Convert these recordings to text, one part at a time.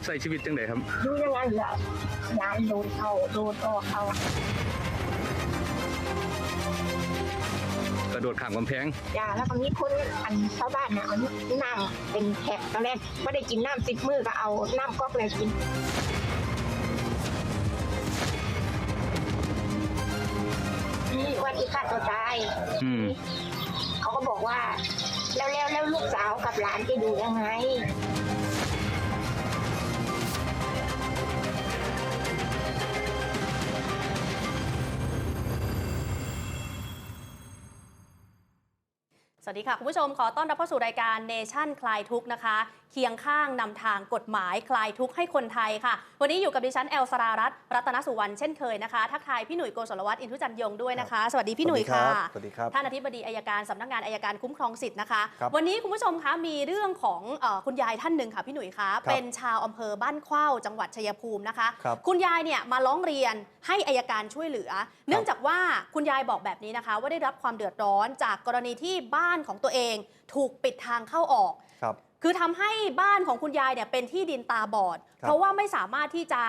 เขาใส่ชีวิตจังไดครับดูอยังไงล่ะยายโดนเอาโดนออกเอากระโดดข้ามกำแพงยาแล้วก็มีคนอันชาวบ้านน่ะเอาน้ำเป็นแขกตอนแรกไม่ได้กินน้ำสิบมือก็เอาน้ำก๊อกเลยกินนี่วันที่ฆ่าตัวตายอืมเขาก็บอกว่า แล้วแล้วแล้วลูกสาวกับหลานจะอยู่ยังไง สวัสดีค่ะ คุณผู้ชมขอต้อนรับเข้าสู่รายการเนชั่นคลายทุกข์นะคะ เคียงข้างนำทางกฎหมายคลายทุกข์ให้คนไทยค่ะ วันนี้อยู่กับดิฉันแอลสรารัตน์รัตนสุวรรณเช่นเคยนะคะ ทักทายพี่หนุ่ยโกศลวัฒน์อินทุจันยงด้วยนะคะ สวัสดีพี่หนุ่ยค่ะสวัสดีครับท่านอธิบดีอายการสำนักงานอายการคุ้มครองสิทธิ์นะคะครับวันนี้คุณผู้ชมคะมีเรื่องของเออคุณยายท่านหนึ่งค่ะพี่หนุ่ยคะเป็นชาวอำเภอบ้านเข้าจังหวัดชัยภูมินะคะครับคุณยายเนี่ยมาร้องเรียนให้อายการช่วยเหลือ เนื่องจากว่าคุณยายบอกแบบนี้นะคะ ว่าได้รับความเดือดร้อนจากกรณีที่บ้านของตัวเอง ถูกปิดทางเข้าออก ครับ คือทำให้บ้านของคุณยายเนี่ยเป็นที่ดินตาบอด ครับ เพราะว่าไม่สามารถที่จะ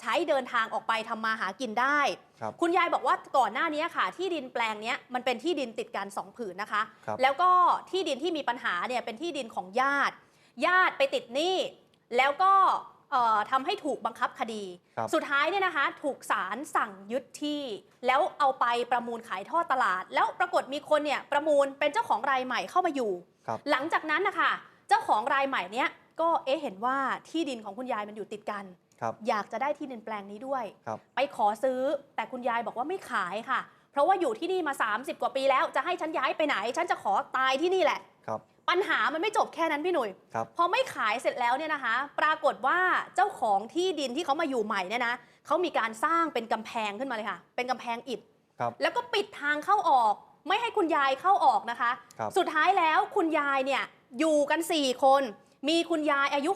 ใช้เดินทางออกไปทำมาหากินได้ ครับ คุณยายบอกว่าก่อนหน้านี้ค่ะ ที่ดินแปลงเนี้ยมันเป็นที่ดินติดกันสองผืนนะคะ ครับแล้วก็ที่ดินที่มีปัญหาเนี่ยเป็นที่ดินของญาติ ญาติไปติดหนี้แล้วก็เอ่อ ทำให้ถูกบังคับคดีครับสุดท้ายเนี่ยนะคะถูกศาลสั่งยึดที่ แล้วเอาไปประมูลขายทอดตลาด แล้วปรากฏมีคนเนี่ยประมูลเป็นเจ้าของรายใหม่เข้ามาอยู่ครับหลังจากนั้นนะคะเจ้าของรายใหม่เนี้ยก็เอ๊ะเห็นว่าที่ดินของคุณยายมันอยู่ติดกันครับอยากจะได้ที่ดินแปลงนี้ด้วยครับไปขอซื้อแต่คุณยายบอกว่าไม่ขายค่ะ เพราะว่าอยู่ที่นี่มา 30 กว่าปีแล้วจะให้ฉันย้ายไปไหน ฉันจะขอตายที่นี่แหละครับ ปัญหามันไม่จบแค่นั้นพี่หนุ่ยครับพอไม่ขายเสร็จแล้วเนี่ยนะคะ ปรากฏว่าเจ้าของที่ดินที่เขามาอยู่ใหม่เนี่ยนะเขามีการสร้างเป็นกำแพงขึ้นมาเลยค่ะ เป็นกำแพงอิฐครับแล้วก็ปิดทางเข้าออก ไม่ให้คุณยายเข้าออกนะคะ ครับสุดท้ายแล้วคุณยายเนี่ยอยู่กัน 4 คน มีคุณยายอายุ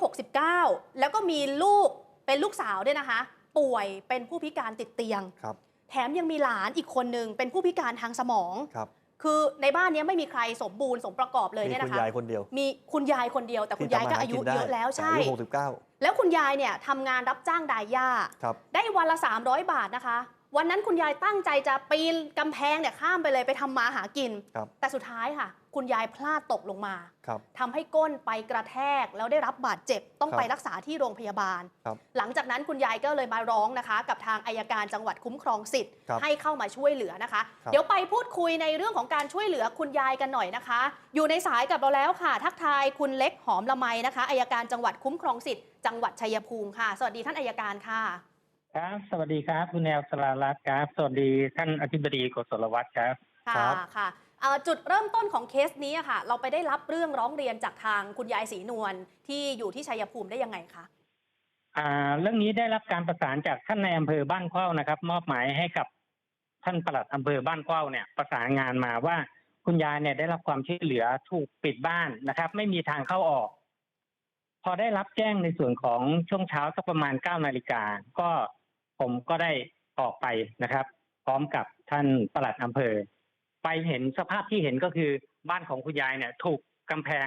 69 แล้วก็มีลูกเป็นลูกสาวด้วยนะคะ ป่วยเป็นผู้พิการติดเตียง ครับแถมยังมีหลานอีกคนหนึ่งเป็นผู้พิการทางสมอง ครับ คือในบ้านเนี้ยไม่มีใครสมบูรณ์สมประกอบเลยมีเนี่ยคุณนะคะยายคนเดียว มีคุณยายคนเดียว แต่คุณที่ยายก็ทำมหอายุนได้เยอะแล้วใช่อายุหกสิบเก้าแล้วคุณยายเนี่ยทำงานรับจ้างดายหญ้าครับได้วันละ 300 บาทนะคะ วันนั้นคุณยายตั้งใจจะปีนกำแพงเนี่ยข้ามไปเลยไปทำมาหากินครับแต่สุดท้ายค่ะ คุณยายพลาดตกลงมาครับทำให้ก้นไปกระแทกแล้วได้รับบาดเจ็บต้องครับไปรักษาที่โรงพยาบาลครับหลังจากนั้นคุณยายก็เลยมาร้องนะคะ กับทางอายการจังหวัดคุ้มครองสิทธิ์ครับให้เข้ามาช่วยเหลือนะคะครับเดี๋ยวไปพูดคุยในเรื่องของการช่วยเหลือคุณยายกันหน่อยนะคะ อยู่ในสายกับเราแล้วค่ะ ทักทายคุณเล็กหอมละไมนะคะอายการจังหวัดคุ้มครองสิทธิ์จังหวัดชัยภูมิค่ะ สวัสดีท่านอายการค่ะ ครับ สวัสดีครับ คุณแนวสรารัตน์ครับ สวัสดีท่านอธิบดีโกศลวัฒน์ครับ ค่ะครับค่ะเอ่อจุดเริ่มต้นของเคสนี้อะค่ะ เราไปได้รับเรื่องร้องเรียนจากทางคุณยายศรีนวลที่อยู่ที่ชัยภูมิได้ยังไงคะอ่าเรื่องนี้ได้รับการประสานจากท่านในอำเภอบ้านเข้านะครับ มอบหมายให้กับท่านปลัดอำเภอบ้านเข้าเนี่ย ประสานงานมาว่าคุณยายเนี่ยได้รับความช่วยเหลือถูกปิดบ้านนะครับ ไม่มีทางเข้าออก พอได้รับแจ้งในส่วนของช่วงเช้าสักประมาณเก้านาฬิกาก็ ผมก็ได้ออกไปนะครับ พร้อมกับท่านปลัดอำเภอ ไปเห็นสภาพที่เห็นก็คือบ้านของคุณยายเนี่ย ถูกกำแพง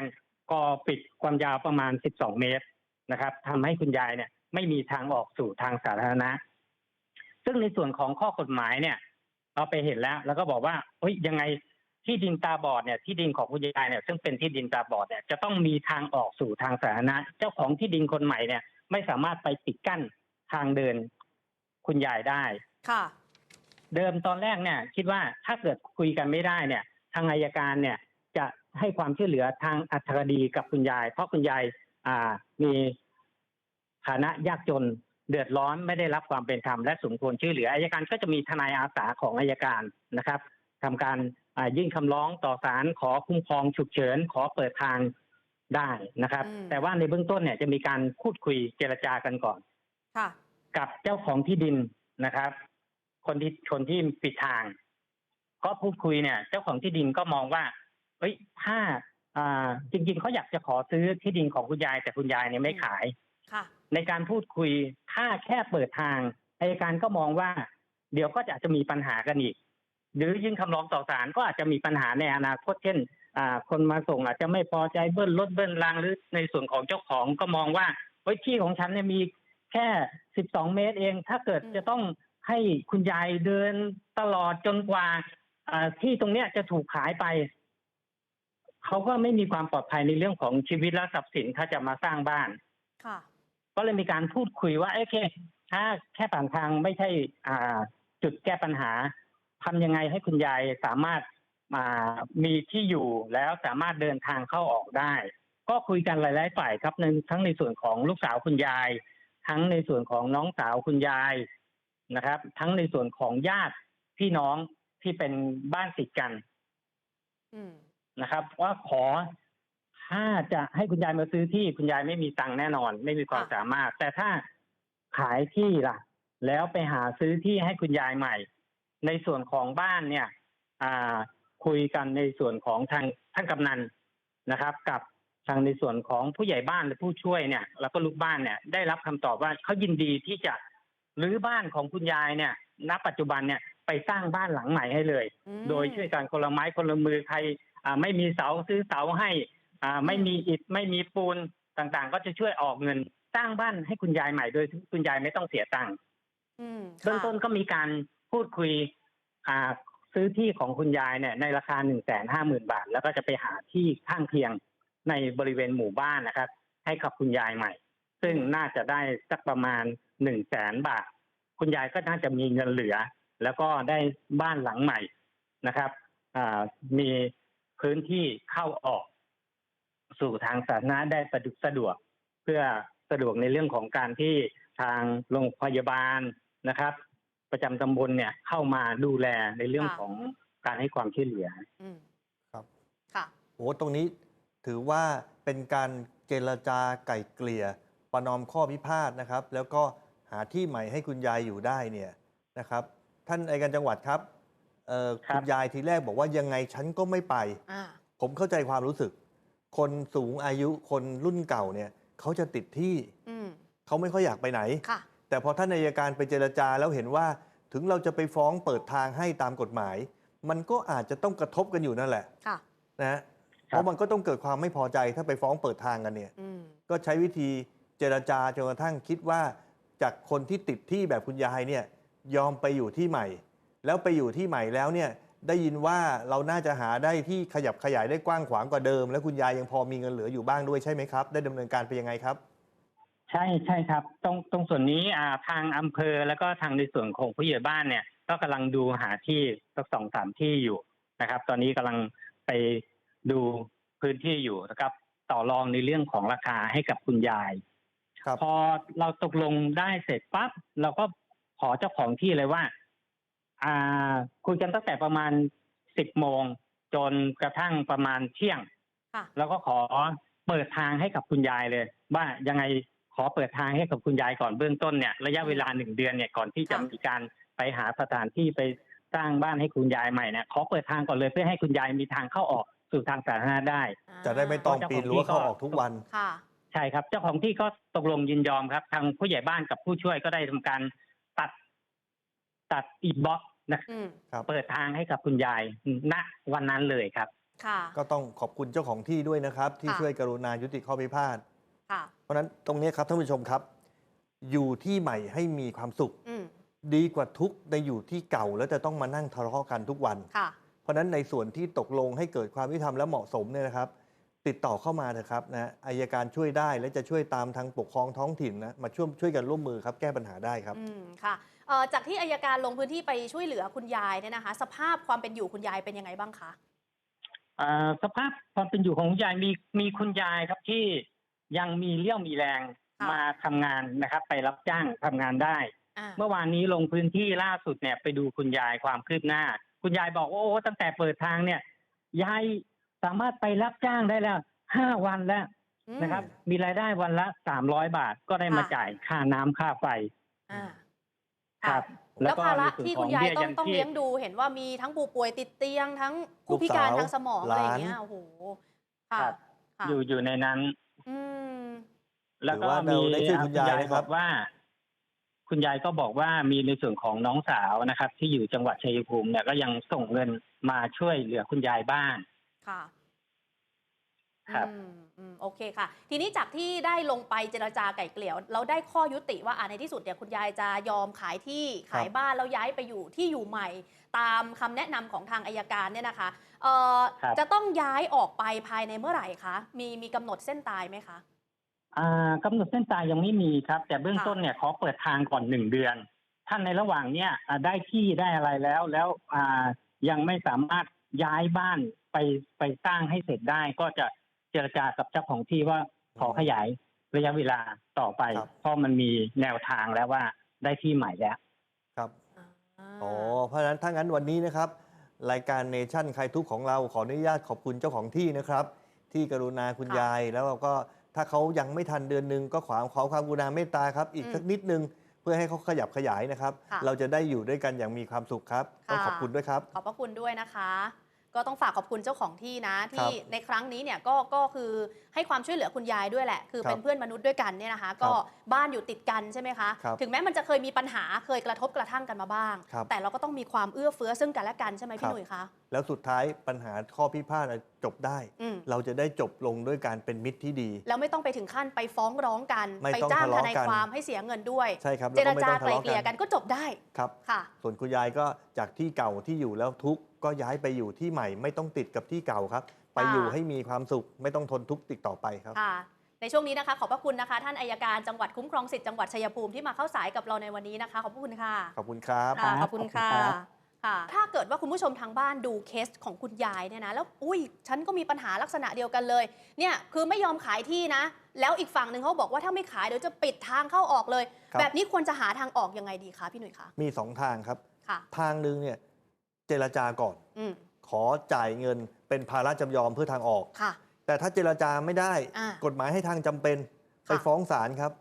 ก่อปิดความยาวประมาณ 12 เมตรนะครับทำให้คุณยายเนี่ย ไม่มีทางออกสู่ทางสาธารณะ ซึ่งในส่วนของข้อกฎหมายเนี่ย เราไปเห็นแล้ว แล้วก็บอกว่าเฮ้ยยังไงที่ดินตาบอดเนี่ยที่ดินของคุณยายเนี่ย ซึ่งเป็นที่ดินตาบอดเนี่ยจะต้องมีทางออกสู่ทางสาธารณะ เจ้าของที่ดินคนใหม่เนี่ย ไม่สามารถไปปิดกั้นทางเดิน คุณยายได้ค่ะ เดิมตอนแรกเนี่ย คิดว่าถ้าเกิดคุยกันไม่ได้เนี่ย ทางอายการเนี่ยจะให้ความช่วยเหลือทางอัธคดีกับคุณยาย เพราะคุณยายอ่ามีฐานะยากจนเดือดร้อนไม่ได้รับความเป็นธรรมและสมควรช่วยเหลืออายการก็จะมีทนายอาสาของอายการนะครับทำการอ่ายื่นคำร้องต่อศาลขอคุ้มครองฉุกเฉินขอเปิดทางได้นะครับอืมแต่ว่าในเบื้องต้นเนี่ยจะมีการพูดคุยเจรจากันก่อน ค่ะ กับเจ้าของที่ดินนะครับ คนที่คนที่ปิดทางก็พูดคุยเนี่ย เจ้าของที่ดินก็มองว่า เฮ้ยถ้าอ่าจริง ๆเขาอยากจะขอซื้อที่ดินของคุณยายแต่คุณยายเนี่ยไม่ขายค่ะในการพูดคุยถ้าแค่เปิดทางอายการก็มองว่า เดี๋ยวก็จะอาจจะมีปัญหากันอีก หรือยื่นคำร้องต่อศาลก็อาจจะมีปัญหาในอนาคตเช่นอ่าคนมาส่งอาจจะไม่พอใจเบิ้ลรถเบิ้ลรางหรือในส่วนของเจ้าของก็มองว่าเฮ้ยที่ของฉันเนี่ยมี แค่สิบสองเมตรเอง ถ้าเกิดอืมจะต้องให้คุณยายเดินตลอดจนกว่าอ่าที่ตรงเนี้ยจะถูกขายไป เขาก็ไม่มีความปลอดภัยในเรื่องของชีวิตและทรัพย์สินถ้าจะมาสร้างบ้านค่ะก็เลยมีการพูดคุยว่าโอเค ถ้าแค่ผ่านทางไม่ใช่อ่าจุดแก้ปัญหาทำยังไงให้คุณยายสามารถมามีที่อยู่แล้วสามารถเดินทางเข้าออกได้ ก็คุยกันหลาย ๆ ฝ่ายครับในทั้งในส่วนของลูกสาวคุณยาย ทั้งในส่วนของน้องสาวคุณยายนะครับ ทั้งในส่วนของญาติพี่น้องที่เป็นบ้านติดกันนะครับ ว่าขอถ้าจะให้คุณยายมาซื้อที่คุณยายไม่มีตังค์แน่นอน ไม่มีความสามารถ แต่ถ้าขายที่ล่ะ แล้วไปหาซื้อที่ให้คุณยายใหม่ ในส่วนของบ้านเนี่ย อ่า คุยกันในส่วนของทางท่านกำนันนะครับ กับ ทางในส่วนของผู้ใหญ่บ้านหรือผู้ช่วยเนี่ยแล้วก็ลูกบ้านเนี่ยได้รับคำตอบว่าเขายินดีที่จะรื้อบ้านของคุณยายเนี่ยณปัจจุบันเนี่ยไปสร้างบ้านหลังใหม่ให้เลยอืมโดยช่วยกันคนละไม้คนละมือใครอ่าไม่มีเสาซื้อเสาให้อ่าไม่มีอิฐไม่มีปูนต่างๆ ก็จะช่วยออกเงินสร้างบ้านให้คุณยายใหม่โดยที่คุณยายไม่ต้องเสียตังค์อืมเบื้องค่ะต้นก็มีการพูดคุยอ่าซื้อที่ของคุณยายเนี่ยในราคาหนึ่งแสนห้าหมื่นบาท แล้วก็จะไปหาที่ข้างเคียง ในบริเวณหมู่บ้านนะครับ ให้กับคุณยายใหม่ ซึ่งน่าจะได้สักประมาณหนึ่งแสนบาท คุณยายก็น่าจะมีเงินเหลือ แล้วก็ได้บ้านหลังใหม่นะครับอ่ามีพื้นที่เข้าออก สู่ทางสาธารณะได้สะดวกสะดวก เพื่อสะดวกในเรื่องของการที่ทางโรงพยาบาลนะครับ ประจำตำบลเนี่ยเข้ามาดูแลในเรื่องค่ะของการให้ความช่วยเหลืออืมครับ ค่ะ โอ้ตรงนี้ ถือว่าเป็นการเจรจาไก่เกลี่ยประนอมข้อพิพาทนะครับ แล้วก็หาที่ใหม่ให้คุณยายอยู่ได้เนี่ยนะครับ ท่านอัยการจังหวัดครับเอ่อครับ คุณยายทีแรกบอกว่ายังไงฉันก็ไม่ไป อ่าผมเข้าใจความรู้สึก คนสูงอายุคนรุ่นเก่าเนี่ยเขาจะติดที่อืมเขาไม่ค่อยอยากไปไหน ค่ะ แต่พอท่านอัยการไปเจรจาแล้วเห็นว่าถึงเราจะไปฟ้องเปิดทางให้ตามกฎหมาย มันก็อาจจะต้องกระทบกันอยู่นั่นแหละค่ะ นะฮะครับ เพราะมันก็ต้องเกิดความไม่พอใจถ้าไปฟ้องเปิดทางกันเนี่ยอืมก็ใช้วิธีเจรจาจนกระทั่งคิดว่า จากคนที่ติดที่แบบคุณยายเนี่ยยอมไปอยู่ที่ใหม่ แล้วไปอยู่ที่ใหม่แล้วเนี่ยได้ยินว่าเราน่าจะหาได้ที่ขยับขยายได้กว้างขวางกว่าเดิม แล้วคุณยายยังพอมีเงินเหลืออยู่บ้างด้วยใช่ไหมครับ ได้ดำเนินการไปยังไงครับ ใช่ใช่ครับ ตรงตรงส่วนนี้อ่าทางอำเภอแล้วก็ทางในส่วนของผู้ใหญ่บ้านเนี่ย ก็กำลังดูหาที่สักสองสามที่อยู่นะครับ ตอนนี้กำลังไป ดูพื้นที่อยู่นะครับ ต่อรองในเรื่องของราคาให้กับคุณยายครับพอเราตกลงได้เสร็จปั๊บเราก็ขอเจ้าของที่เลยว่า อ่าคุยกันตั้งแต่ประมาณสิบโมงจนกระทั่งประมาณเที่ยงค่ะแล้วก็ขอเปิดทางให้กับคุณยายเลย ว่ายังไงขอเปิดทางให้กับคุณยายก่อนเบื้องต้นเนี่ยระยะเวลาหนึ่งเดือนเนี่ยก่อนที่จะค่ะมีการไปหาสถานที่ไปสร้างบ้านให้คุณยายใหม่เนี่ยขอเปิดทางก่อนเลยเพื่อให้คุณยายมีทางเข้าออก สู่ทางสาธารณะได้ จะได้ไม่ต้องเจ้าของปีนรั้วที่ก็เข้าออกทุกวัน ค่ะ ใช่ครับ เจ้าของที่ก็ตกลงยินยอมครับ ทางผู้ใหญ่บ้านกับผู้ช่วยก็ได้ทำการตัด ตัดอีบล็อกนะอืม ครับ เปิดทางให้กับคุณยายณวันนั้นเลยครับ ค่ะ ก็ต้องขอบคุณเจ้าของที่ด้วยนะครับ ที่ค่ะ ช่วยกรุณายุติข้อพิพาท ค่ะ เพราะฉะนั้นตรงนี้ครับท่านผู้ชมครับ อยู่ที่ใหม่ให้มีความสุข อืม ดีกว่าทุกข์ในอยู่ที่เก่าแล้วจะต้องมานั่งทะเลาะกันทุกวัน ค่ะ เพราะฉะนั้นในส่วนที่ตกลงให้เกิดความยุติธรรมและเหมาะสมเนี่ยนะครับ ติดต่อเข้ามาเถอะครับนะอายการช่วยได้และจะช่วยตามทางปกครองท้องถิ่นนะมาช่วยช่วยกันร่วมมือครับแก้ปัญหาได้ครับอืมค่ะเอ่อจากที่อายการลงพื้นที่ไปช่วยเหลือคุณยายเนี่ยนะคะ สภาพความเป็นอยู่คุณยายเป็นยังไงบ้างคะอ่าสภาพความเป็นอยู่ของคุณยายมีมีคุณยายครับที่ยังมีเลี้ยวมีแรงค่ะมาทำงานนะครับ ไปรับจ้างทำงานได้ อ่าเมื่อวานนี้ลงพื้นที่ล่าสุดเนี่ยไปดูคุณยายความคืบหน้า คุณยายบอกว่าโอ้ตั้งแต่เปิดทางเนี่ยยายสามารถไปรับจ้างได้แล้วห้าวันแล้วอืมนะครับ มีรายได้วันละสามร้อยบาทก็ได้มาค่ะจ่ายค่าน้ำค่าไฟอ่าคค่ะรับ แล้วภาระในส่วนที่ขคุองณยายเบี้ต้องต้องชีพเลี้ยงดูเห็นว่ามีทั้งผู้ป่วยติดเตียงทั้งผู้พิการลูกสาวทางสมองอะไรอย่างเงี้ยหลานโอ้โหค่ะครับค่ะอยู่อยู่ในนั้นอืมแล้วก็ถือว่ามีเราได้ช่วยคุณยายนะครับอกว่า คุณยายก็บอกว่ามีในส่วนของน้องสาวนะครับ ที่อยู่จังหวัดชัยภูมิเนี่ยก็ยังส่งเงินมาช่วยเหลือคุณยายบ้าง ค่ะครับอืมอืมโอเคค่ะ ทีนี้จากที่ได้ลงไปเจรจาไก่เกลี่ยวเราได้ข้อยุติว่าอ่าในที่สุดเนี่ยคุณยายจะยอมขายที่ขายบ้านแล้วย้ายไปอยู่ที่อยู่ใหม่ ตามคำแนะนำของทางอายการเนี่ยนะคะเอ่อครับจะต้องย้ายออกไปภายในเมื่อไหร่คะมีมีกำหนดเส้นตายไหมคะ อ่ากำหนดเส้นตายยังไม่มีครับ แต่เบื้องค่ะต้นเนี่ยขอเปิดทางก่อนหนึ่งเดือน ท่านในระหว่างเนี่ยอ่าได้ที่ได้อะไรแล้วแล้วอ่ายังไม่สามารถย้ายบ้านไปไปสร้างให้เสร็จได้ ก็จะเจรจากับเจ้าของที่ว่าขอขยายระยะเวลาต่อไปครับเพราะมันมีแนวทางแล้วว่าได้ที่ใหม่แล้วครับาอ๋อเพราะฉะนั้นถ้างั้นวันนี้นะครับ รายการเนชั่นใครทุกข์ของเราขออนุญาตขอบคุณเจ้าของที่นะครับ ที่กรุณาคุณค่ะยายแล้วเราก็ ถ้าเขายังไม่ทันเดือนหนึ่งก็ขอขอความกรุณาเมตตาครับ อีกอืมสักนิดนึงเพื่อให้เขาขยับขยายนะครับ ค่ะ เราจะได้อยู่ด้วยกันอย่างมีความสุขครับต้องค่ะขอบคุณด้วยครับ ขอบพระคุณด้วยนะคะ ก็ต้องฝากขอบคุณเจ้าของที่นะครัที่บในครั้งนี้เนี่ยก็ก็คือให้ความช่วยเหลือคุณยายด้วยแหละ คือครับเป็นเพื่อนมนุษย์ด้วยกันเนี่ยนะคะ ก็บ้านอยู่ติดกันใช่ไหมคะ ครับถึงแม้มันจะเคยมีปัญหาเคยกระทบกระทั่งกันมาบ้าง ครับแต่เราก็ต้องมีความเอื้อเฟื้อซึ่งกันและกันใช่ไหมครัพี่บ หนุ่ยคะ แล้วสุดท้ายปัญหาข้อพิพาทจบได้ อืม เราจะได้จบลงด้วยการเป็นมิตรที่ดี แล้วไม่ต้องไปถึงขั้นไปฟ้องร้องกัน ไม่ไปต้องจ้างทะทเลาะนายกัน ความให้เสียเงินด้วย ใช่ครับเจรแล้วก็ไม่จาต้องไกทะลเลาะเกลี่ยกักันนก็จบได้ครับ ค่ะ ส่วนคุณยายก็จากที่เก่าที่อยู่แล้วทุกข์ก็ย้ายไปอยู่ที่ใหม่ ไม่ต้องติดกับที่เก่าครับ ไปอยู่ให้มีความสุขไม่ต้องทนทุกข์ติดต่อไปครับ ค่ะในช่วงนี้นะคะขอบพระคุณนะคะ ท่านอายการจังหวัดคุ้มครองสิทธิ์จังหวัดชัยภูมิที่มาเข้าสายกับเราในวันนี้นะคะ ขอบพระคุณค่ะขอบคุณครับ ค่ะครับขอบคุณค่ะขอบคุณครับค่ะ ถ้าเกิดว่าคุณผู้ชมทางบ้านดูเคสของคุณยายเนี่ยนะแล้วอุ้ยฉันก็มีปัญหาลักษณะเดียวกันเลยเนี่ยคือไม่ยอมขายที่นะ แล้วอีกฝั่งหนึ่งเขาบอกว่าถ้าไม่ขายเดี๋ยวจะปิดทางเข้าออกเลยครับแบบนี้ควรจะหาทางออกยังไงดีคะพี่หนุ่ยคะมีสองทางครับค่ะทางหนึ่งเนี่ยเจรจาก่อนอืมขอจ่ายเงินเป็นภาระจำยอมเพื่อทางออกค่ะแต่ถ้าเจรจาไม่ได้อ่ากฎหมายให้ทางจำเป็นค่ะไปฟ้องศาลครับ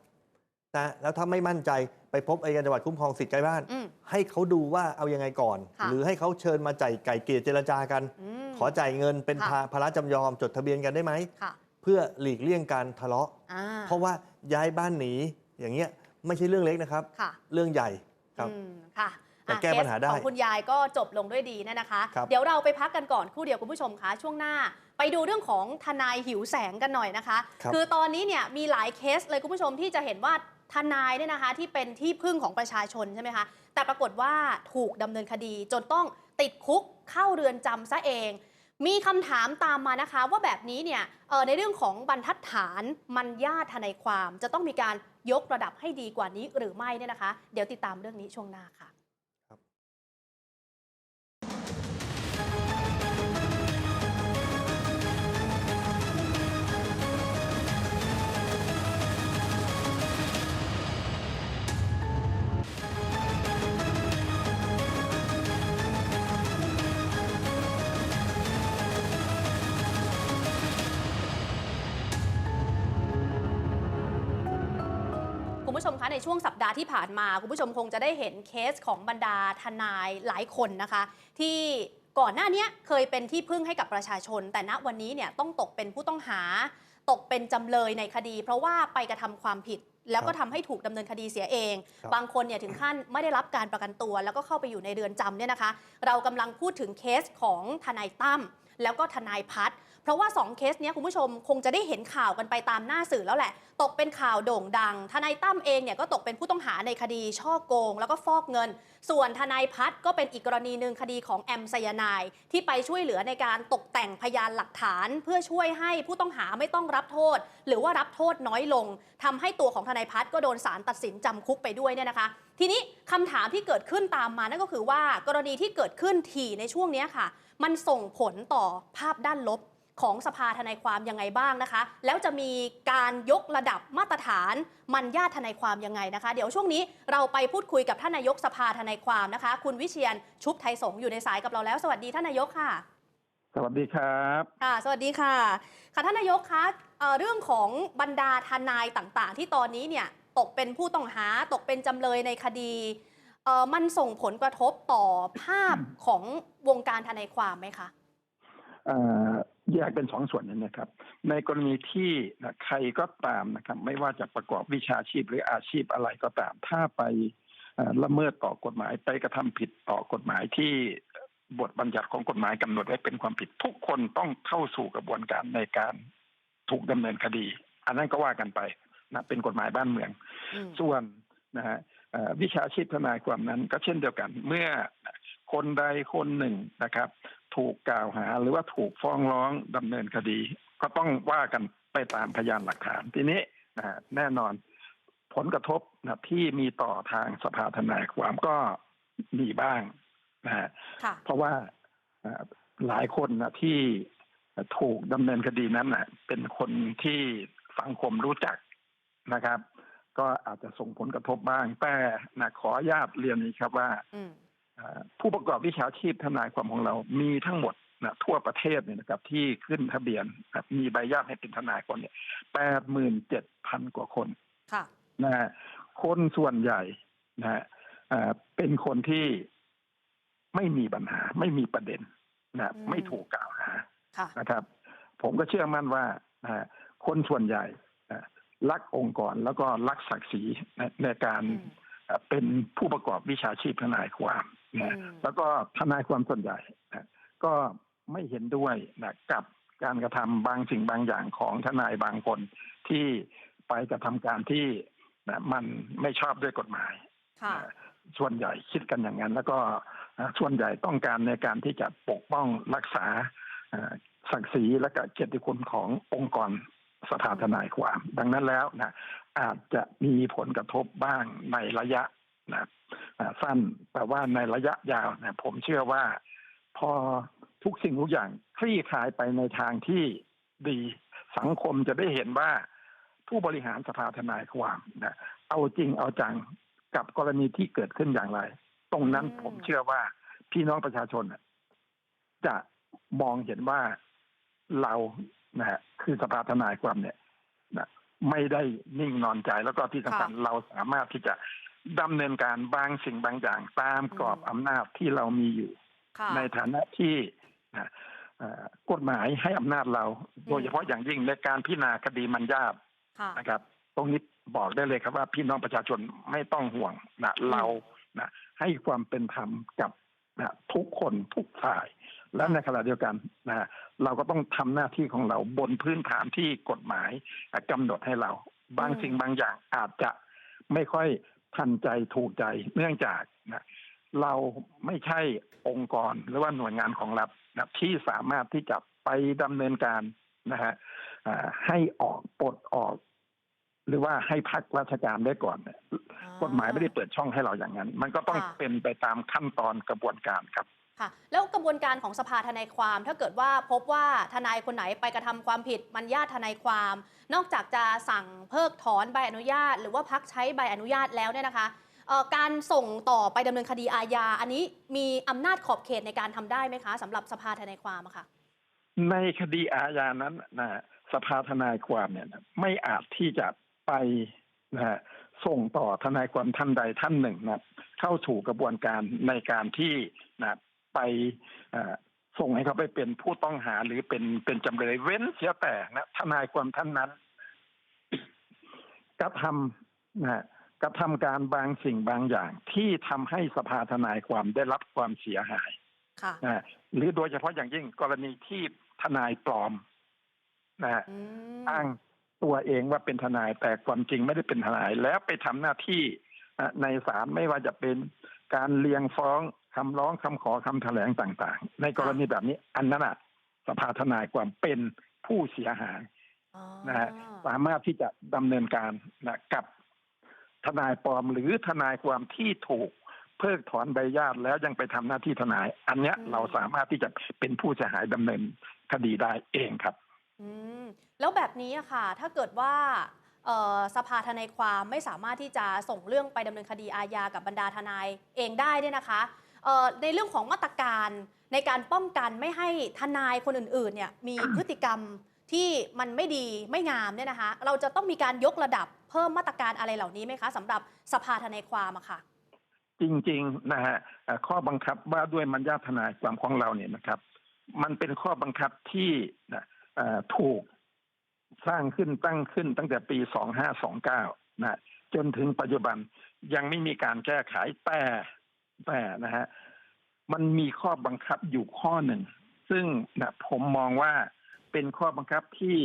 นะแล้วถ้าไม่มั่นใจไปพบอัยการจังหวัดคุ้มครองสิทธิ์ใกล้บ้าน อืม ให้เขาดูว่าเอายังไงก่อน ค่ะหรือให้เขาเชิญมาจ่ายไก่เกลี่ยเจรจากันมขอจ่ายเงินเป็นค่ะภาภาระจำยอมจดทะเบียนกันได้ไหม ค่ะเพื่อหลีกเลี่ยงการทะเลาะ อ่าเพราะว่าย้ายบ้านหนีอย่างเงี้ยไม่ใช่เรื่องเล็กนะครับ ค่ะ เรื่องใหญ่ครับ อืมค่ะแต่อะแก้ปัญหาได้เคสของคุณยายก็จบลงด้วยดีนะนะคะ ครับ เดี๋ยวเราไปพักกันก่อนครู่เดียวคุณผู้ชมคะช่วงหน้า ไปดูเรื่องของทนายหิวแสงกันหน่อยนะคะ ครับอตอนนี้เนี่ยมีหลายเคสเลยคุณผู้ชมที่จะเห็นว่า ทนายเนี่ยนะคะที่เป็นที่พึ่งของประชาชนใช่ไหมคะแต่ปรากฏว่าถูกดำเนินคดีจนต้องติดคุกเข้าเรือนจำซะเอง มีคำถามตามมานะคะ ว่าแบบนี้เนี่ยในเรื่องของบรรทัดฐานมันญาติทนายความ จะต้องมีการยกระดับให้ดีกว่านี้หรือไม่เนี่ยนะคะ เดี๋ยวติดตามเรื่องนี้ช่วงหน้าค่ะ วงสัปดาห์ที่ผ่านมา คุณผู้ชมคงจะได้เห็นเคสของบรรดาทนายหลายคนนะคะ ที่ก่อนหน้าเนี้ยเคยเป็นที่พึ่งให้กับประชาชน แต่ณวันนี้เนี่ยต้องตกเป็นผู้ต้องหา ตกเป็นจำเลยในคดี เพราะว่าไปกระทำความผิดแล้วก็ทำให้ถูกดำเนินคดีเสียเองครับบางคนเนี่ยถึงขั้นไม่ได้รับการประกันตัว แล้วก็เข้าไปอยู่ในเรือนจำเนี่ยนะคะ เรากำลังพูดถึงเคสของทนายตั้มแล้วก็ทนายพัฒน์ เพราะว่า 2 เคสเนี้ยคุณผู้ชมคงจะได้เห็นข่าวกันไปตามหน้าสื่อแล้วแหละ ตกเป็นข่าวโด่งดัง ทนายตั้มเองเนี่ยก็ตกเป็นผู้ต้องหาในคดีช่อโกง แล้วก็ฟอกเงิน ส่วนทนายพัฒน์ก็เป็นอีกกรณีหนึ่งคดีของแอมไซยานายที่ไปช่วยเหลือในการตกแต่งพยานหลักฐาน เพื่อช่วยให้ผู้ต้องหาไม่ต้องรับโทษ หรือว่ารับโทษน้อยลงทำให้ตัวของทนายพัฒน์ก็โดนศาลตัดสินจำคุกไปด้วยเนี่ยนะคะ ทีนี้คำถามที่เกิดขึ้นตามมานั่นก็คือว่ากรณีที่เกิดขึ้นถี่ในช่วงนี้ค่ะ มันส่งผลต่อภาพด้านลบ ของสภาทนายความยังไงบ้างนะคะ แล้วจะมีการยกระดับมาตรฐานมันญาติทนายความยังไงนะคะ เดี๋ยวช่วงนี้เราไปพูดคุยกับท่านนายกสภาทนายความนะคะ คุณวิเชียนชุบไทยสงฆ์อยู่ในสายกับเราแล้ว สวัสดีท่านนายกค่ะ สวัสดีครับค่ะสวัสดีค่ะ ค่ะท่านนายกคะเอ่อเรื่องของบรรดาทนายต่างๆ ที่ตอนนี้เนี่ยตกเป็นผู้ต้องหาตกเป็นจำเลยในคดีเอ่อมันส่งผลกระทบต่อภาพของวงการทนายความไหมคะเอ่อ แยกเป็นสองส่วนนี้นะครับ ในกรณีที่นะใครก็ตามนะครับ ไม่ว่าจะประกอบวิชาชีพหรืออาชีพอะไรก็ตาม ถ้าไปเอ่อละเมิดต่อกฎหมายไปกระทำผิดต่อกฎหมายที่บทบัญญัติของกฎหมายกำหนดไว้เป็นความผิดทุกคนต้องเข้าสู่กระบวนการในการถูกดำเนินคดี อันนั้นก็ว่ากันไปนะเป็นกฎหมายบ้านเมืองอืมส่วนนะฮะเอ่อวิชาชีพทนายความนั้นก็เช่นเดียวกัน เมื่อคนใดคนหนึ่งนะครับ ถูกกล่าวหาหรือว่าถูกฟ้องร้องดำเนินคดี ก็ต้องว่ากันไปตามพยานหลักฐานทีนี้นะฮะแน่นอนผลกระทบนะที่มีต่อทางสภาทนายความก็มีบ้างนะฮะค่ะเพราะว่าเอ่อหลายคนนะที่ถูกดำเนินคดีนั้นนะเป็นคนที่สังคมรู้จักนะครับ ก็อาจจะส่งผลกระทบบ้าง แต่นะขออนุญาตเรียนนี้ครับว่าอืมเอ่อ ผู้ประกอบวิชาชีพทนายความของเรามีทั้งหมดนะทั่วประเทศเนี่ยนะครับที่ขึ้นทะเบียนครับมีใบญาตให้เป็นทนายคนเนี่ยแปดหมื่นเจ็ดพันกว่าคนค่ะนะฮะคนส่วนใหญ่นะฮะเอ่อเป็นคนที่ไม่มีปัญหา ไม่มีประเด็นนะอืมไม่ถูกกล่าวหาค่ะนะครับ ผมก็เชื่อมั่นว่านะฮะคนส่วนใหญ่นะรักองค์กรแล้วก็รักศักดิ์ศรีในในการอืมเอ่อเป็นผู้ประกอบวิชาชีพทนายความ นะอืมแล้วก็ทนายความส่วนใหญ่นะก็ไม่เห็นด้วยนะกับการกระทำบางสิ่งบางอย่างของทนายบางคนที่ไปกระทำการที่นะมันไม่ชอบด้วยกฎหมายค่ะนะส่วนใหญ่คิดกันอย่างนั้น แล้วก็นะส่วนใหญ่ต้องการในการที่จะปกป้องรักษาเอ่อศักดิ์ศรีและก็เกียรติคุณขององค์กรสภาทนายความ ดังนั้นแล้วนะอาจจะมีผลกระทบบ้างในระยะ นะอ่าสั้นแต่ว่าในระยะยาวนะผมเชื่อว่าพอทุกสิ่งทุกอย่างคลี่คลายไปในทางที่ดีสังคมจะได้เห็นว่าผู้บริหารสภาทนายความนะเอาจริงเอาจังกับกรณีที่เกิดขึ้นอย่างไร ตรงนั้นอืมผมเชื่อว่าพี่น้องประชาชนน่ะจะมองเห็นว่าเรานะฮะคือสภาทนายความเนี่ยนะไม่ได้นิ่งนอนใจแล้วก็ที่สำคัญเราสามารถที่จะ ดำเนินการบางสิ่งบางอย่างตามกรอบอำนาจที่เรามีอยู่ค่ะในฐานะที่นะเอ่อกฎหมายให้อำนาจเรามโดยเฉพาะอย่างยิ่งในการพิจารณาคดีมันยากค่ะนะครับ ตรงนี้บอกได้เลยครับว่าพี่น้องประชาชนไม่ต้องห่วงนะเรานะให้ความเป็นธรรมกับนะทุกคนทุกฝ่าย และในขณะเดียวกันนะเราก็ต้องทำหน้าที่ของเราบนพื้นฐานที่กฎหมายกำหนดให้เรา บางอืมสิ่งบางอย่างอาจจะไม่ค่อย ทันใจถูกใจเนื่องจากนะเราไม่ใช่องค์กรหรือว่าหน่วยงานของรัฐนะที่สามารถที่จะไปดำเนินการนะฮะอ่าให้ออกปลดออก หรือว่าให้พักราชการได้ก่อนเนี่ยอ่กฎหมายไม่ได้เปิดช่องให้เราอย่างนั้น มันก็ต้องค่ะเป็นไปตามขั้นตอนกระบวนการครับ ค่ะแล้วกระบวนการของสภาทนายความ ถ้าเกิดว่าพบว่าทนายคนไหนไปกระทำความผิดมันญาติทนายความ นอกจากจะสั่งเพิกถอนใบอนุญาต หรือว่าพักใช้ใบอนุญาตแล้วเนี่ยนะคะการส่งต่อไปดำเนินคดีอาญา อันนี้มีอำนาจขอบเขตในการทำได้ไหมคะสำหรับสภาทนายความอะค่ะ ในคดีอาญานั้นนะสภาทนายความเนี่ยไม่อาจที่จะไปนะฮะส่งต่อทนายความท่านใดท่านหนึ่งนะเข้าสู่กระบวนการในการที่นะ ไปเอ่อส่งให้เขาไปเป็นผู้ต้องหาหรือเป็นเป็นจำเลยเว้นเสียแต่นะทนายความท่านนั้นกระทำนะกระทำการบางสิ่งบางอย่างที่ทำให้สภาทนายความได้รับความเสียหายค่ะนะหรือโดยเฉพาะอย่างยิ่งกรณีที่ทนายปลอมนะฮะอืมอ้างตัวเองว่าเป็นทนายแต่ความจริงไม่ได้เป็นทนายแล้วไปทำหน้าที่อะในศาลไม่ว่าจะเป็นการเรียงฟ้อง คำร้องคำขอคำแถลงต่าง ๆ ในกรณีแบบนี้ อันนั้นอะสภาทนายความเป็นผู้เสียหายอ๋อนะฮะสามารถที่จะดำเนินการนะกับทนายปลอมหรือทนายความที่ถูกเพิกถอนใบญาติแล้วยังไปทำหน้าที่ทนาย อันเนี้ยเราสามารถที่จะเป็นผู้เสียหายดำเนินคดีได้เองครับ อืมแล้วแบบนี้อะค่ะ ถ้าเกิดว่าเอ่อสภาทนายความไม่สามารถที่จะส่งเรื่องไปดำเนินคดีอาญากับบรรดาทนายเองได้เนี่ยนะคะเอ่อ ในเรื่องของมาตรการในการป้องกันไม่ให้ทนายคนอื่นๆเนี่ยมีพฤติกรรมที่มันไม่ดีไม่งามเนี่ยนะคะ เราจะต้องมีการยกระดับเพิ่มมาตรการอะไรเหล่านี้ไหมคะสำหรับสภาทนายความอะค่ะ จริงๆนะฮะเอ่อข้อบังคับว่าด้วยมัญญาทนายความของเราเนี่ยนะครับ มันเป็นข้อบังคับที่นะเอ่อถูกสร้างขึ้นตั้งขึ้นตั้งแต่ปี 2529 นะจนถึงปัจจุบันยังไม่มีการแก้ไขแต่แต่ นะฮะมันมีข้อบังคับอยู่ข้อหนึ่ง ซึ่งนะผมมองว่าเป็นข้อบังคับที่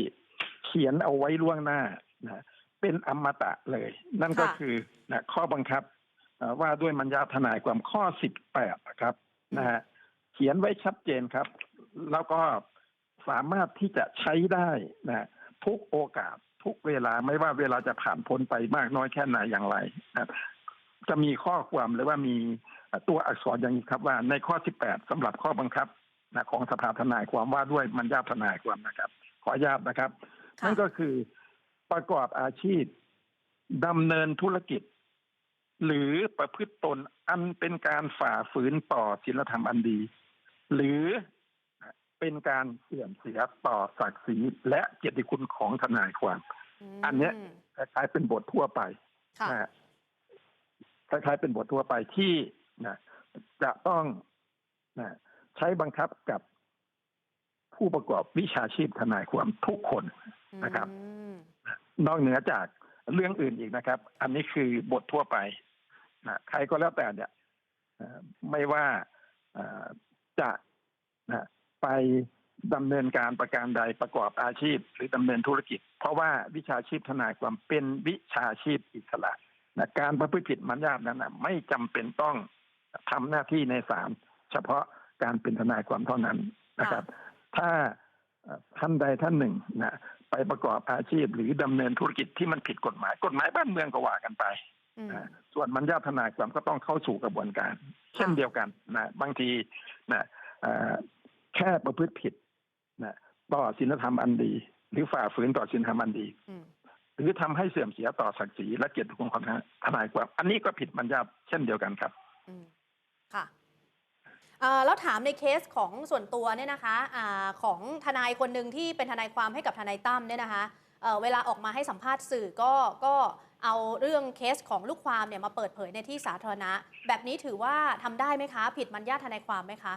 เขียนเอาไว้ล่วงหน้านะเป็นอมตะเลย นั่นก็ค่ะคือนะข้อบังคับเอ่อว่าด้วยมัญญาทนายความข้อสิบแปดนะครับนะฮะเขียนไว้ชัดเจนครับ แล้วก็สามารถที่จะใช้ได้นะทุกโอกาสทุกเวลาไม่ว่าเวลาจะผ่านพ้นไปมากน้อยแค่ไหนอย่างไรนะจะมีข้อความหรือว่ามี ตัวอักษรอย่างนี้ครับว่าในข้อ 18สำหรับข้อบังคับนะของสภาทนายความว่าด้วยมัญญาทนายความนะครับ ขออนุญาตนะครับค่ะนั่นก็คือประกอบอาชีพดำเนินธุรกิจ หรือประพฤติตนอันเป็นการฝ่าฝืนต่อศีลธรรมอันดี หรือเป็นการเสื่อมเสียต่อศักดิ์ศรีและเกียรติคุณของทนายความมอันเนี้ยคล้ายๆเป็นบททั่วไปค่ะนะฮะคล้ายๆเป็นบททั่วไปที่ นะจะต้องนะใช้บังคับกับผู้ประกอบวิชาชีพทนายความทุกคนนะครับอืมนอกเหนือจากเรื่องอื่นอีกนะครับ อันนี้คือบททั่วไปนะใครก็แล้วแต่เนี่ยเอ่อไม่ว่าเอ่อจะนะไปดำเนินการประการใดประกอบอาชีพ หรือดำเนินธุรกิจ เพราะว่าวิชาชีพทนายความเป็นวิชาชีพอิสระนะการประพฤติผิดมัญญาตนั้นนะไม่จำเป็นต้อง ทำหน้าที่ในศาลเฉพาะการเป็นทนายความเท่านั้นนะครับ ถ้าเอ่อท่านใดท่านหนึ่งนะไปประกอบอาชีพหรือดำเนินธุรกิจที่มันผิดกฎหมายกฎหมายบ้านเมืองก็ว่ากันไปอืมนะส่วนมัญญาทนายความก็ต้องเข้าสู่กระบวนการ เช่นเดียวกันนะบางทีนะเอ่อแค่ประพฤติผิดนะต่อศีลธรรมอันดี หรือฝ่าฝืนต่อศีลธรรมอันดีอืมหรือทำให้เสื่อมเสียต่อศักดิ์ศรีและเกียรติคุณของทนายความ อันนี้ก็ผิดมัญญาเช่นเดียวกันครับอืม ค่ะแล้วถามในเคสของส่วนตัวเนี่ยนะคะอาของทนายคนหนึ่งที่เป็นทนายความให้กับทนายตั้มเนี่ยนะคะเเวลาออกมาให้สัมภาษณ์สื่อก็ก็เอาเรื่องเคสของลูกความเนี่ยมาเปิดเผยในที่สาธารณะ แบบนี้ถือว่าทำได้ไหมคะ ผิดมัญญาทนายความไหมคะ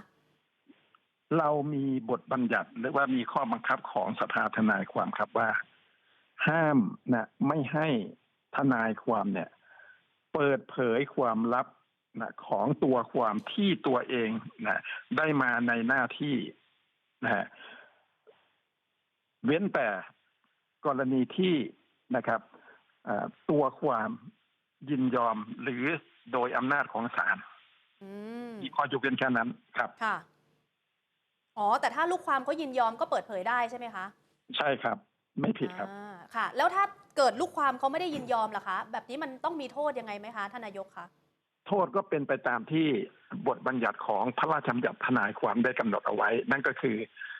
เรามีบทบัญญัติหรือว่ามีข้อบังคับของสภาทนายความครับว่า ห้ามนะไม่ให้ทนายความเนี่ย เปิดเผยความลับ นะของตัวความที่ตัวเองนะได้มาในหน้าที่นะฮะเว้นแต่กรณีที่นะครับเอ่อตัวความยินยอมหรือโดยอำนาจของศาลอืมมีข้อยกเว้นแค่นั้นครับค่ะอ๋อ แต่ถ้าลูกความเขายินยอมก็เปิดเผยได้ใช่ไหมคะ ใช่ครับ ไม่ผิดครับอ่าค่ะ แล้วถ้าเกิดลูกความเขาไม่ได้ยินยอมล่ะคะ แบบนี้มันต้องมีโทษยังไงไหมคะท่านนายกคะ โทษก็เป็นไปตามที่บทบัญญัติของพระราชบัญญัติทนายความได้กำหนดเอาไว้ นั่นก็คือ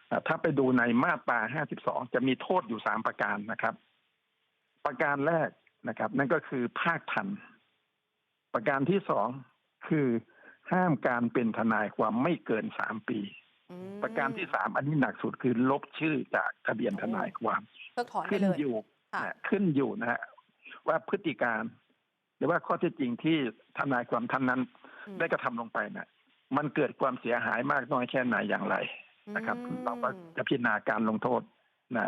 เอ่อถ้าไปดูในมาตรา 52 จะมีโทษอยู่สามประการนะครับ ประการแรกนะครับ นั่นก็คือภาคทัน ประการที่สองคือห้ามการเป็นทนายความไม่เกินสามปีอืมประการที่สามอันนี้หนักสุดคือลบชื่อจากทะเบียนทนายความเพิกถอนไปขึ้นเลยอยู่ค่ะนะขึ้นอยู่นะฮะว่าพฤติการ หรือว่าข้อเท็จจริงที่ทนายความท่านนั้นอืมได้กระทำลงไปนะมันเกิดความเสียหายมากน้อยแค่ไหนอย่างไรนะครับอืมเราก็จะพิจารณาการลงโทษนะ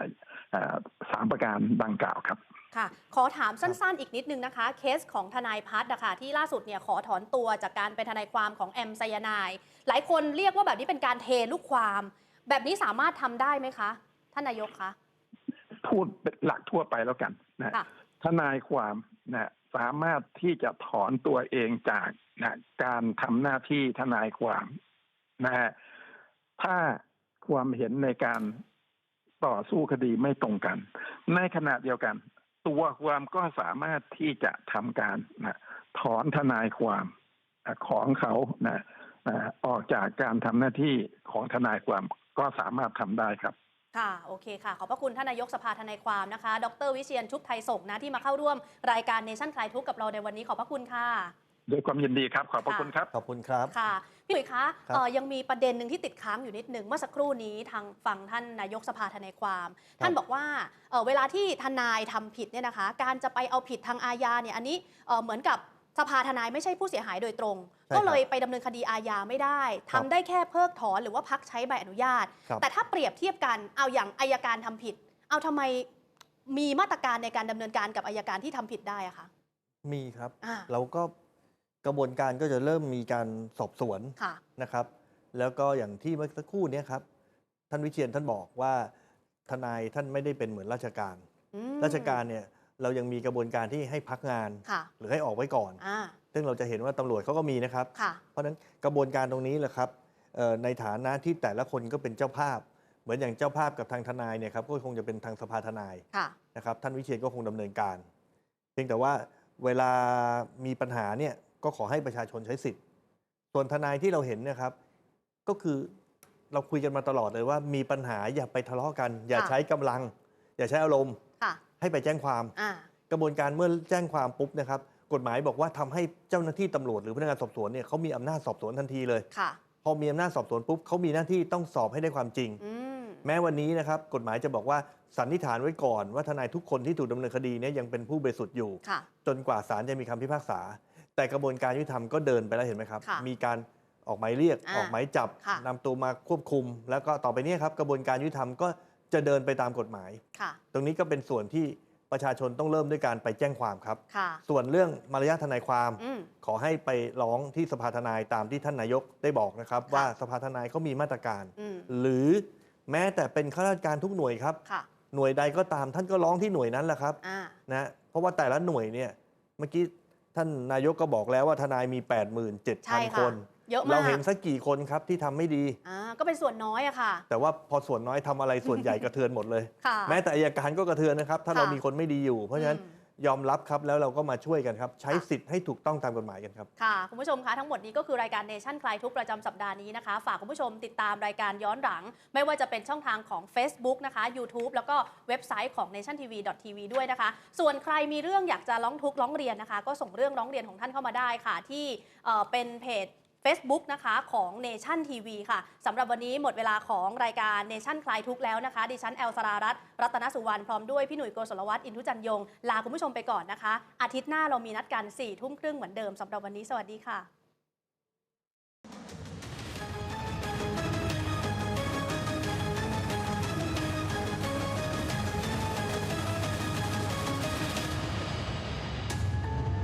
เอ่อสามประการดังกล่าวครับค่ะ ขอถามสั้นๆ อีกนิดนึงนะคะ เคสของทนายพัฒน์นะคะที่ล่าสุดเนี่ยขอถอนตัวจากการเป็นทนายความของแอมไซยานาย หลายคนเรียกว่าแบบนี้เป็นการเทลูกความ แบบนี้สามารถทำได้ไหมคะ ท่านนายกคะ พูดเป็นหลักทั่วไปแล้วกันนะค่ะทนายความนะ สามารถที่จะถอนตัวเองจากนะการทำหน้าที่ทนายความนะฮะถ้าความเห็นในการต่อสู้คดีไม่ตรงกัน ในขณะเดียวกัน ตัวความก็สามารถที่จะทำการนะถอนทนายความของเขานะอะออกจากการทำหน้าที่ของทนายความก็สามารถทำได้ครับ ค่ะ โอเคค่ะ ขอบพระคุณท่านนายกสภาทนายความนะคะ ดรวิเชียนชุบไทยสงฆ์นะ ที่มาเข้าร่วมรายการเนชั่นคลายทุกข์กับเราในวันนี้ขอบพระคุณค่ะด้วยความยินดีครับ ขอบพระคุณครับ ขอบคุณครับ ค่ะ พี่หลุยส์คะครับเอ่อยังมีประเด็นหนึ่งที่ติดค้างอยู่นิดหนึ่งเมื่อสักครู่นี้ทางฝั่งท่านนายกสภาทนายความ ท่านบอกว่าเอ่อเวลาที่ทนายทำผิดเนี่ยนะคะ การจะไปเอาผิดทางอาญาเนี่ย อันนี้เอ่อเหมือนกับ สภาทนายไม่ใช่ผู้เสียหายโดยตรง ใช่ครับก็เลยไปดำเนินคดีอาญาไม่ได้ทำครับได้แค่เพิกถอนหรือว่าพักใช้ใบอนุญาต ครับ แต่ถ้าเปรียบเทียบกันเอาอย่างอายการทำผิด เอาทำไมมีมาตรการในการดำเนินการกับอายการที่ทำผิดได้อะคะมีครับ อ่าเราก็กระบวนการก็จะเริ่มมีการสอบสวนค่ะ นะครับ แล้วก็อย่างที่เมื่อสักครู่เนี้ครับ ท่านวิเชียนท่านบอกว่าทนายท่านไม่ได้เป็นเหมือนราชการ อืม ราชการเนี่ย เรายังมีกระบวนการที่ให้พักงานค่ะหรือให้ออกไว้ก่อนอ่าซึ่งเราจะเห็นว่าตำรวจเขาก็มีนะครับค่ะเพราะฉะนั้นกระบวนการตรงนี้แหละครับเอ่อในฐานะที่แต่ละคนก็เป็นเจ้าภาพ เหมือนอย่างเจ้าภาพกับทางทนายเนี่ยครับก็คงจะเป็นทางสภาทนายค่ะนะครับท่านวิเชียนก็คงดำเนินการ เพียงแต่ว่าเวลามีปัญหาเนี่ยก็ขอให้ประชาชนใช้สิทธิ์ ส่วนทนายที่เราเห็นเนะครับ ก็คือเราคุยกันมาตลอดเลยว่ามีปัญหาอย่าไปทะเลาะกัน อย่าค่ะใช้กำลัง อย่าใช้อารมณ์ค่ะ ให้ไปแจ้งความอ่ากระบวนการเมื่อแจ้งความปุ๊บนะครับ กฎหมายบอกว่าทำให้เจ้าหน้าที่ตำรวจหรือพนักงานสอบสวนเนี่ยเขามีอำนาจสอบสวนทันทีเลยค่ะพอมีอำนาจสอบสวนปุ๊บเขามีหน้าที่ต้องสอบให้ได้ความจริงอืมแม้วันนี้นะครับกฎหมายจะบอกว่าสันนิษฐานไว้ก่อน ว่าทนายทุกคนที่ถูกดำเนินคดีเนี่ยยังเป็นผู้บริสุทธิ์อยู่ค่ะจนกว่าศาลจะมีคำพิพากษา แต่กระบวนการยุติธรรมก็เดินไปแล้วเห็นไหมครับค่ะมีการออกหมายเรียกอ่าออกหมายจับค่ะนำตัวมาควบคุม แล้วก็ต่อไปเนี้ครับกระบวนการยุติธรรมก็ จะเดินไปตามกฎหมาย ค่ะ ตรงนี้ก็เป็นส่วนที่ประชาชนต้องเริ่มด้วยการไปแจ้งความครับ ค่ะ ส่วนเรื่องมารยาททนายความ อืม ขอให้ไปร้องที่สภาทนายตามที่ท่านนายกได้บอกนะครับ ค่ะ ว่าสภาทนายเขามีมาตรการ อืม หรือแม้แต่เป็นข้าราชการทุกหน่วยครับ ค่ะ หน่วยใดก็ตามท่านก็ร้องที่หน่วยนั้นแหละครับอ่า นะเพราะว่าแต่ละหน่วยเนี่ยเมื่อกี้ท่านนายกก็บอกแล้วว่าทนายมี ใช่87,000ค่ะคน เยอะมาก เราเห็นสักกี่คนครับที่ทำไม่ดี อ่าก็เป็นส่วนน้อยอะค่ะ แต่ว่าพอส่วนน้อยทำอะไรส่วนใหญ่กระเทือนหมดเลย ค่ะ แม้แต่อายการก็กระเทือนนะครับ ถ้าค่ะ เรามีคนไม่ดีอยู่ เพราะฉะนั้นอืม ยอมรับครับแล้วเราก็มาช่วยกันครับ ใช้ค่ะ สิทธิ์ให้ถูกต้องตามกฎหมายกันครับ ค่ะคุณผู้ชมคะทั้งหมดนี้ก็คือรายการเนชั่นคลายทุกข์ประจำสัปดาห์นี้นะคะ ฝากคุณผู้ชมติดตามรายการย้อนหลัง ไม่ว่าจะเป็นช่องทางของ Facebook นะคะ YouTube แล้วก็เว็บไซต์ของ nationtv.tv ด้วยนะคะ ส่วนใครมีเรื่องอยากจะร้องทุกข์ร้องเรียนนะคะ ก็ส่งเรื่องร้องเรียนของท่านเข้ามาได้ค่ะ ที่เอ่อเป็นเพจ Facebook นะคะของ Nation TV ค่ะสำหรับวันนี้หมดเวลาของรายการ Nation คลายทุกแล้วนะคะ ดิฉันแอลสรารัตน์รัตนสุวรรณพร้อมด้วยพี่หนุ่ยโกศลวัฒน์อินทุจันยง ลาคุณผู้ชมไปก่อนนะคะ อาทิตย์หน้าเรามีนัดกัน4ี่ทุ่มครึ่งเหมือนเดิมสำหรับวันนี้สวัสดีค่ะ